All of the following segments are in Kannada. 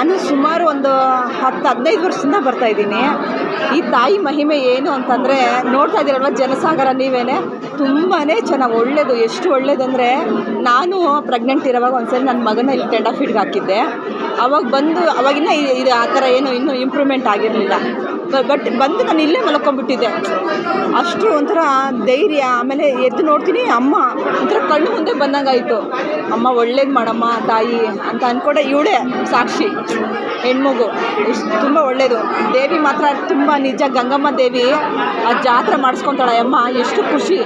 ನಾನು ಸುಮಾರು ಒಂದು ಹತ್ತು, ಹದಿನೈದು ವರ್ಷದಿಂದ ಬರ್ತಾ ಇದ್ದೀನಿ. ಈ ತಾಯಿ ಮಹಿಮೆ ಏನು ಅಂತಂದರೆ, ನೋಡ್ತಾ ಇದ್ದೀರಲ್ವ, ಜನಸಾಗರ ನೀವೇನೆ? ತುಂಬಾ ಚೆನ್ನಾಗಿ ಒಳ್ಳೆಯದು ಎಷ್ಟು ಒಳ್ಳೇದಂದರೆ, ನಾನು ಪ್ರೆಗ್ನೆಂಟ್ ಇರೋವಾಗ ಒಂದ್ಸರಿ ನನ್ನ ಮಗನ ಇಲ್ಲಿ ಟೆಂಡಾಫೀಡ್ಗೆ ಹಾಕಿದ್ದೆ. ಅವಾಗ ಬಂದು, ಅವಾಗಿನ್ನ ಇದು ಆ ಥರ ಏನು, ಇನ್ನೂ ಇಂಪ್ರೂವ್ಮೆಂಟ್ ಆಗಿರಲಿಲ್ಲ. ಬಟ್ ಬಂದು ನಾನು ಇಲ್ಲೇ ಮಲ್ಕೊಂಡ್ಬಿಟ್ಟಿದ್ದೆ. ಅಷ್ಟು ಒಂಥರ ಧೈರ್ಯ, ಆಮೇಲೆ ಎದ್ದು ನೋಡ್ತೀನಿ ಅಮ್ಮ ಒಂಥರ ಕಣ್ಣು ಮುಂದೆ ಬಂದಂಗಾಯಿತು. ಅಮ್ಮ ಒಳ್ಳೇದು ಮಾಡಮ್ಮ ತಾಯಿ ಅಂತ ಅಂದ್ಕೊಂಡೆ ಇವಳೇ ಸಾಕ್ಷಿ, ಹೆಣ್ಮಗು. ತುಂಬ ಒಳ್ಳೆಯದು ದೇವಿ ಮಾತ್ರ ತುಂಬ ನಿಜ, ಗಂಗಮ್ಮ ದೇವಿ ಆ ಜಾತ್ರೆ ಮಾಡಿಸ್ಕೊತಾಳೆ ಅಮ್ಮ, ಎಷ್ಟು ಖುಷಿ.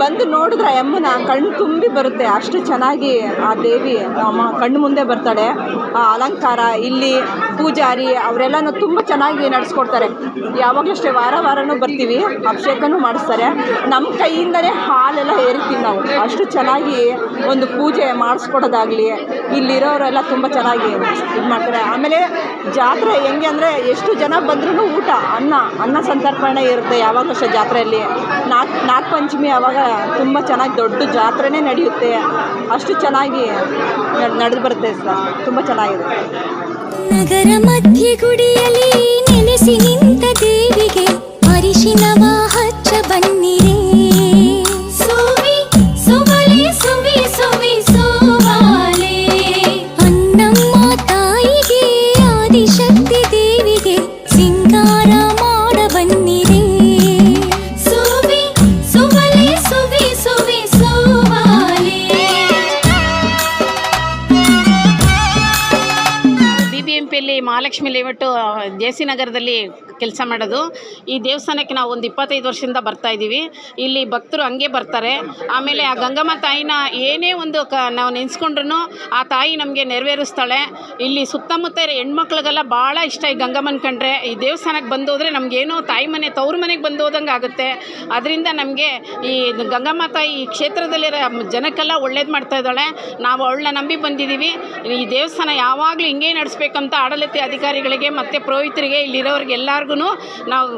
ಬಂದು ನೋಡಿದ್ರೆ ಅಮ್ಮನ ಕಣ್ಣು ತುಂಬಿ ಬರುತ್ತೆ, ಅಷ್ಟು ಚೆನ್ನಾಗಿ ಆ ದೇವಿ ಅಮ್ಮ ಕಣ್ಣು ಮುಂದೆ ಬರ್ತಾಳೆ. ಆ ಅಲಂಕಾರ, ಇಲ್ಲಿ ಪೂಜಾರಿ, ಅವರೆಲ್ಲನೂ ತುಂಬ ಚೆನ್ನಾಗಿ ನಡೆಸ್ಕೊಡ್ತಾರೆ. ಯಾವಾಗಲೂ ಅಷ್ಟೇ ವಾರ ವಾರನೂ ಬರ್ತೀವಿ, ಅಭಿಷೇಕನೂ ಮಾಡಿಸ್ತಾರೆ. ನಮ್ಮ ಕೈಯಿಂದಲೇ ಹಾಲೆಲ್ಲ ಏರಿತೀವಿ ನಾವು. ಅಷ್ಟು ಚೆನ್ನಾಗಿ ಒಂದು ಪೂಜೆ ಮಾಡಿಸ್ಕೊಡೋದಾಗಲಿ, ಇಲ್ಲಿರೋರೆಲ್ಲ ತುಂಬ ಚೆನ್ನಾಗಿ ಇದು ಮಾಡ್ತಾರೆ. ಆಮೇಲೆ ಜಾತ್ರೆ ಹೆಂಗೆ ಅಂದರೆ ಎಷ್ಟು ಜನ ಬಂದ್ರೂ ಊಟ, ಅನ್ನ ಅನ್ನ ಸಂತರ್ಪಣೆ ಇರುತ್ತೆ ಯಾವಾಗಲೂ ಅಷ್ಟೇ ಜಾತ್ರೆಯಲ್ಲಿ. ನಾಲ್ಕು ನಾಲ್ಕು ಪಂಚಮಿ ಆವಾಗ ತುಂಬ ಚೆನ್ನಾಗಿ ದೊಡ್ಡ ಜಾತ್ರೆನೇ ನಡೆಯುತ್ತೆ. ಅಷ್ಟು ಚೆನ್ನಾಗಿ ನಡೆದು ಬರುತ್ತೆ ಸರ್. ತುಂಬ ಚೆನ್ನಾಗಿದೆ. ನಗರ ಮಧ್ಯ ಗುಡಿಯಲ್ಲಿ ನೆಲೆಸಿ ನಿಂತ ದೇವಿಗೆ ಅರಿಶಿನವ ಹಚ್ಚ ಬನ್ನಿರೇ ಮಹಾಲಕ್ಷ್ಮಿ ಲೇಔಟು ಜೆ ಸಿ ನಗರದಲ್ಲಿ ಕೆಲಸ ಮಾಡೋದು. ಈ ದೇವಸ್ಥಾನಕ್ಕೆ ನಾವು ಒಂದು ಇಪ್ಪತ್ತೈದು ವರ್ಷದಿಂದ ಬರ್ತಾ ಇದ್ದೀವಿ ಇಲ್ಲಿ ಭಕ್ತರು ಹಂಗೆ ಬರ್ತಾರೆ. ಆಮೇಲೆ ಆ ಗಂಗಮ್ಮ ತಾಯಿನ ಏನೇ ಒಂದು ಕ, ನಾವು ನೆನೆಸ್ಕೊಂಡ್ರು ಆ ತಾಯಿ ನಮಗೆ ನೆರವೇರಿಸ್ತಾಳೆ. ಇಲ್ಲಿ ಸುತ್ತಮುತ್ತ ಇರೋ ಹೆಣ್ಮಕ್ಳಿಗೆಲ್ಲ ಭಾಳ ಇಷ್ಟ ಈ ಗಂಗಮ್ಮನ ಕಂಡ್ರೆ. ಈ ದೇವಸ್ಥಾನಕ್ಕೆ ಬಂದು ಹೋದರೆ ನಮಗೇನೋ ತಾಯಿ ಮನೆ, ತವ್ರ ಮನೆಗೆ ಬಂದು ಹೋದಂಗೆ ಆಗುತ್ತೆ. ಅದರಿಂದ ನಮಗೆ ಈ ಗಂಗಮ್ಮ ತಾಯಿ ಈ ಕ್ಷೇತ್ರದಲ್ಲಿರೋ ಜನಕ್ಕೆಲ್ಲ ಒಳ್ಳೇದು ಮಾಡ್ತಾ ಇದ್ದಾಳೆ. ನಾವು ಅವಳನ್ನ ನಂಬಿ ಬಂದಿದ್ದೀವಿ ಈ ದೇವಸ್ಥಾನ ಯಾವಾಗಲೂ ಹಿಂಗೆ ನಡೆಸ್ಬೇಕಂತ ಆಡಳಿತ ಅಧಿಕಾರಿಗಳಿಗೆ ಮತ್ತು ಪುರೋಹಿತರಿಗೆ ಇಲ್ಲಿರೋರಿಗೆ ಎಲ್ಲರಿಗೂ ನಾವು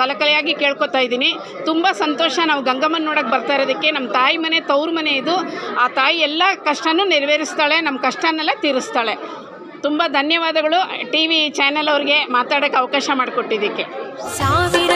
ಕಲಕಲೆಯಾಗಿ ಕೇಳ್ಕೊತಾ ಇದ್ದೀನಿ. ತುಂಬ ಸಂತೋಷ ನಾವು ಗಂಗಮ್ಮನ ನೋಡೋಕ್ಕೆ ಬರ್ತಾ ಇರೋದಕ್ಕೆ. ನಮ್ಮ ತಾಯಿ ಮನೆ ತವ್ರ ಮನೆ ಇದು. ಆ ತಾಯಿ ಎಲ್ಲ ಕಷ್ಟನೂ ನೆರವೇರಿಸ್ತಾಳೆ ನಮ್ಮ ಕಷ್ಟನೆಲ್ಲ ತೀರಿಸ್ತಾಳೆ. ತುಂಬ ಧನ್ಯವಾದಗಳು. ಟಿ ವಿ ಚಾನೆಲ್ ಅವ್ರಿಗೆ ಮಾತಾಡೋಕ್ಕೆ ಅವಕಾಶ ಮಾಡಿಕೊಟ್ಟಿದ್ದಕ್ಕೆ. ಸಾವಿರ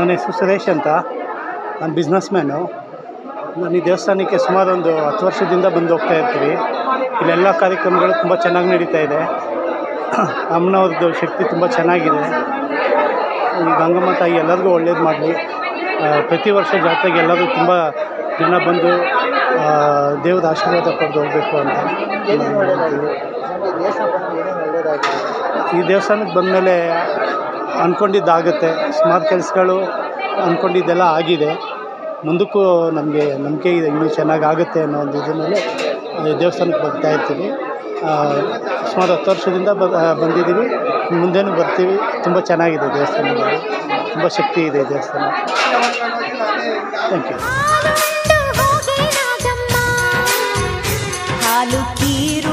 ನನ್ನ ಹೆಸರು ಸುರೇಶ್ ಅಂತ. ನಾನು ಬಿಸ್ನೆಸ್ ಮ್ಯಾನು ನಾನು ಈ ದೇವಸ್ಥಾನಕ್ಕೆ ಸುಮಾರು ಒಂದು ಹತ್ತು ವರ್ಷದಿಂದ ಬಂದು ಹೋಗ್ತಾ ಇರ್ತೀವಿ. ಇಲ್ಲೆಲ್ಲ ಕಾರ್ಯಕ್ರಮಗಳು ತುಂಬ ಚೆನ್ನಾಗಿ ನಡೀತಾ ಇದೆ. ಅಮ್ಮನವ್ರದ್ದು ಶಕ್ತಿ ತುಂಬ ಚೆನ್ನಾಗಿದೆ. ಈ ಗಂಗಮ್ಮ ತಾಯಿ ಎಲ್ಲರಿಗೂ ಒಳ್ಳೇದು ಮಾಡಲಿ. ಪ್ರತಿ ವರ್ಷ ಜಾತ್ರೆಗೆ ಎಲ್ಲರೂ ತುಂಬ ಜನ ಬಂದು ದೇವ್ರ ಆಶೀರ್ವಾದ ಪಡೆದು ಹೋಗಬೇಕು ಅಂತ. ಈ ದೇವಸ್ಥಾನಕ್ಕೆ ಬಂದಮೇಲೆ ಅಂದ್ಕೊಂಡಿದ್ದಾಗುತ್ತೆ ಸುಮಾರು ಕೆಲಸಗಳು ಅಂದ್ಕೊಂಡಿದ್ದೆಲ್ಲ ಆಗಿದೆ. ಮುಂದಕ್ಕೂ ನಮಗೆ ನಂಬಿಕೆ ಇದೆ ಇನ್ನೂ ಚೆನ್ನಾಗಿ ಆಗುತ್ತೆ ಅನ್ನೋ ಒಂದು ಇದ್ರ ಮೇಲೆ ಆ, ದೇವಸ್ಥಾನಕ್ಕೆ ಬರ್ತಾ ಇರ್ತೀವಿ. ಸುಮಾರು ಹತ್ತು ವರ್ಷದಿಂದ ಬ ಬಂದಿದ್ದೀವಿ. ಮುಂದೆನೂ ಬರ್ತೀವಿ. ತುಂಬ ಚೆನ್ನಾಗಿದೆ ದೇವಸ್ಥಾನದಲ್ಲಿ ತುಂಬ ಶಕ್ತಿ ಇದೆ ದೇವಸ್ಥಾನ. ಥ್ಯಾಂಕ್ ಯು ಹಾಲು ಕೀರುಂಡು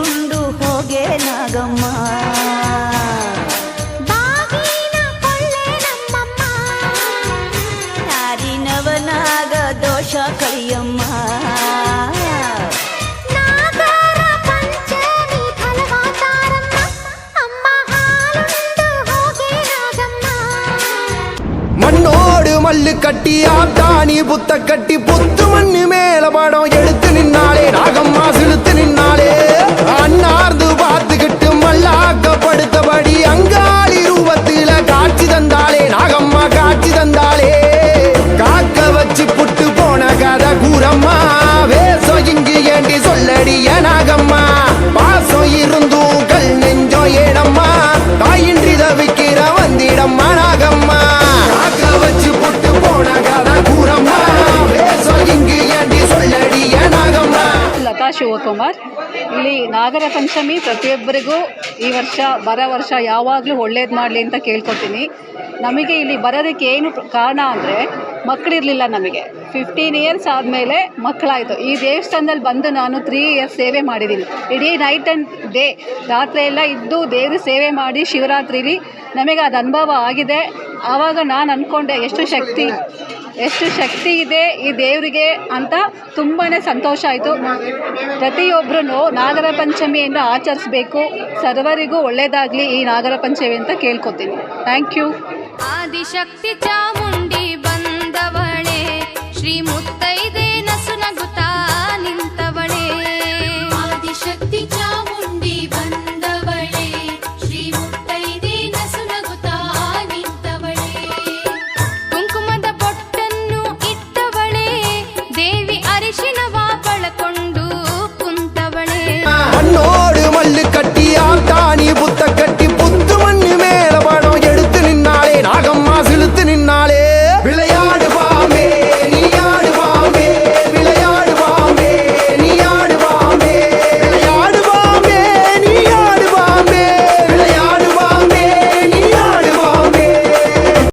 ಕಳಿಯಮ್ಮ ನಾಗರ ಪಂಚಮಿ ಫಲವಾತಾರಮ್ಮ ಅಮ್ಮ ಹಾಲುಂಡು ಹೋಗೆ ನಾಗಮ್ಮ மண்ணோடு மல்லு கட்டி ஆட்டாணி புத்த கட்டி புத்து மண்ணு மேல படம் எடுத்து நின்னாலே நாகம்மா சிலுத்து நின்னாலே அண்ணார்ந்து பார்த்துக்கிட்டு மல்லாக்கப்படுத்தபடி அங்காளி ಲತಾ ಶಿವಕುಮಾರ್ ಇಲ್ಲಿ ನಾಗರ ಪಂಚಮಿ ಪ್ರತಿಯೊಬ್ಬರಿಗೂ ಈ ವರ್ಷ, ಬರೋ ವರ್ಷ ಯಾವಾಗಲೂ ಒಳ್ಳೇದು ಮಾಡಲಿ ಅಂತ ಕೇಳ್ಕೊತೀನಿ. ನಮಗೆ ಇಲ್ಲಿ ಬರೋದಕ್ಕೆ ಏನು ಕಾರಣ ಅಂದರೆ ಮಕ್ಕಳಿರಲಿಲ್ಲ ನಮಗೆ. ಫಿಫ್ಟೀನ್ ಇಯರ್ಸ್ ಆದಮೇಲೆ ಮಕ್ಕಳಾಯಿತು ಈ ದೇವಸ್ಥಾನದಲ್ಲಿ ಬಂದು ನಾನು ತ್ರೀ ಇಯರ್ಸ್ ಸೇವೆ ಮಾಡಿದ್ದೀನಿ. ಇಡೀ ನೈಟ್ ಆ್ಯಂಡ್ ಡೇ ರಾತ್ರಿ ಎಲ್ಲ ಇದ್ದು ದೇವ್ರ ಸೇವೆ ಮಾಡಿ ಶಿವರಾತ್ರಿಲಿ ನಮಗೆ ಅದು ಅನುಭವ ಆಗಿದೆ. ಆವಾಗ ನಾನು ಅಂದ್ಕೊಂಡೆ ಎಷ್ಟು ಶಕ್ತಿ ಎಷ್ಟು ಶಕ್ತಿ ಇದೆ ಈ ದೇವರಿಗೆ ಅಂತ ತುಂಬಾ ಸಂತೋಷ ಆಯಿತು. ಪ್ರತಿಯೊಬ್ಬರೂ ನಾಗರ ಪಂಚಮಿಯನ್ನು ಆಚರಿಸಬೇಕು. ಸರ್ವರಿಗೂ ಒಳ್ಳೆಯದಾಗಲಿ ಈ ನಾಗರ ಪಂಚಮಿ ಅಂತ ಕೇಳ್ಕೊತೀನಿ. ಥ್ಯಾಂಕ್ ಯು ಆದಿಶಕ್ತಿ ಚಾಮುಂಡಿ ಬಂದವಳೆ ಶ್ರೀ ಮುತ್ತ